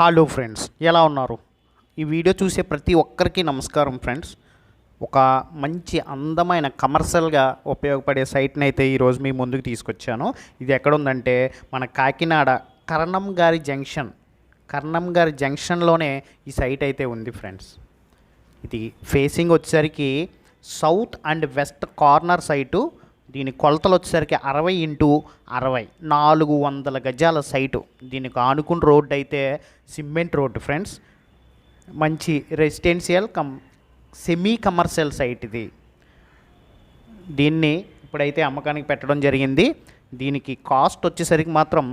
Hello friends ఎలా ఉన్నారు? ఈ వీడియో చూసే ప్రతి ఒక్కరికి నమస్కారం ఫ్రెండ్స్ ఒక మంచి అందమైన కమర్షియల్గా ఉపయోగపడే సైట్ని అయితే ఈరోజు మీ ముందుకు తీసుకొచ్చాను. ఇది ఎక్కడ ఉందంటే మన కాకినాడ కరణం గారి జంక్షన్ కరణం గారి జంక్షన్లోనే ఈ సైట్ అయితే ఉంది ఫ్రెండ్స్ ఇది ఫేసింగ్ వచ్చేసరికి south and west corner site దీని కొలతలు వచ్చేసరికి అరవై ఇంటూ అరవై నాలుగు వందల గజాల సైటు. దీనికి ఆనుకుని రోడ్డు అయితే సిమెంట్ రోడ్డు ఫ్రెండ్స్. మంచి residential cum semi commercial site ఇది. దీన్ని ఇప్పుడైతే అమ్మకానికి పెట్టడం జరిగింది. దీనికి కాస్ట్ వచ్చేసరికి మాత్రం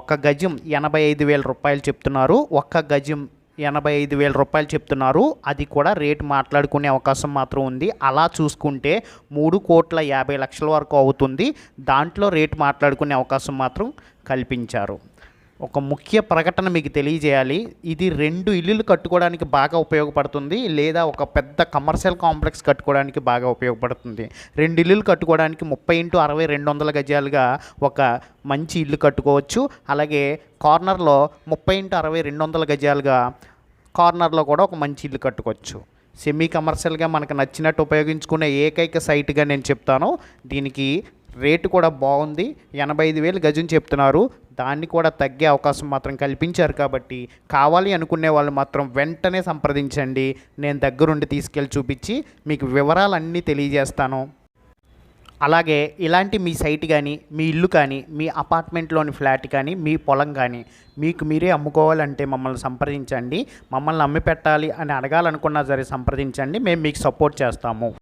ఒక గజం ఎనభై ఐదు వేల రూపాయలు చెప్తున్నారు. ఒక్క గజం ఎనభై ఐదు వేల రూపాయలు చెప్తున్నారు. అది కూడా రేట్ మాట్లాడుకునే అవకాశం మాత్రం ఉంది. అలా చూసుకుంటే మూడు కోట్ల యాభై లక్షల వరకు అవుతుంది. దాంట్లో రేట్ మాట్లాడుకునే అవకాశం మాత్రం కల్పించారు. ఒక ముఖ్య ప్రకటన మీకు తెలియజేయాలి. ఇది రెండు ఇల్లులు కట్టుకోవడానికి బాగా ఉపయోగపడుతుంది లేదా ఒక పెద్ద కమర్షియల్ కాంప్లెక్స్ కట్టుకోవడానికి బాగా ఉపయోగపడుతుంది. రెండు ఇల్లులు కట్టుకోవడానికి ముప్పై ఇంటూ అరవై రెండు వందల గజాలుగా ఒక మంచి ఇల్లు కట్టుకోవచ్చు. అలాగే కార్నర్లో ముప్పై ఇంటూ అరవై రెండు వందల గజాలుగా కార్నర్లో కూడా ఒక మంచి ఇల్లు కట్టుకోవచ్చు. సెమీ కమర్షియల్గా మనకు నచ్చినట్టు ఉపయోగించుకునే ఏకైక సైట్గా నేను చెప్తాను. దీనికి రేటు కూడా బాగుంది. ఎనభై ఐదు వేలు గజం చెప్తున్నారు. దాన్ని కూడా తగ్గే అవకాశం మాత్రం కల్పించారు కాబట్టి కావాలి అనుకునే వాళ్ళు మాత్రం వెంటనే సంప్రదించండి. నేను దగ్గరుండి తీసుకెళ్ళి చూపించి మీకు వివరాలన్నీ తెలియజేస్తాను. అలాగే ఇలాంటి మీ సైట్ కానీ మీ ఇల్లు కానీ మీ అపార్ట్మెంట్లోని ఫ్లాట్ కానీ మీ పొలం కానీ మీకు మీరే అమ్ముకోవాలంటే మమ్మల్ని సంప్రదించండి. మమ్మల్ని అమ్మి పెట్టాలి అని అడగాలనుకున్నా సరే సంప్రదించండి. మేము మీకు సపోర్ట్ చేస్తాము.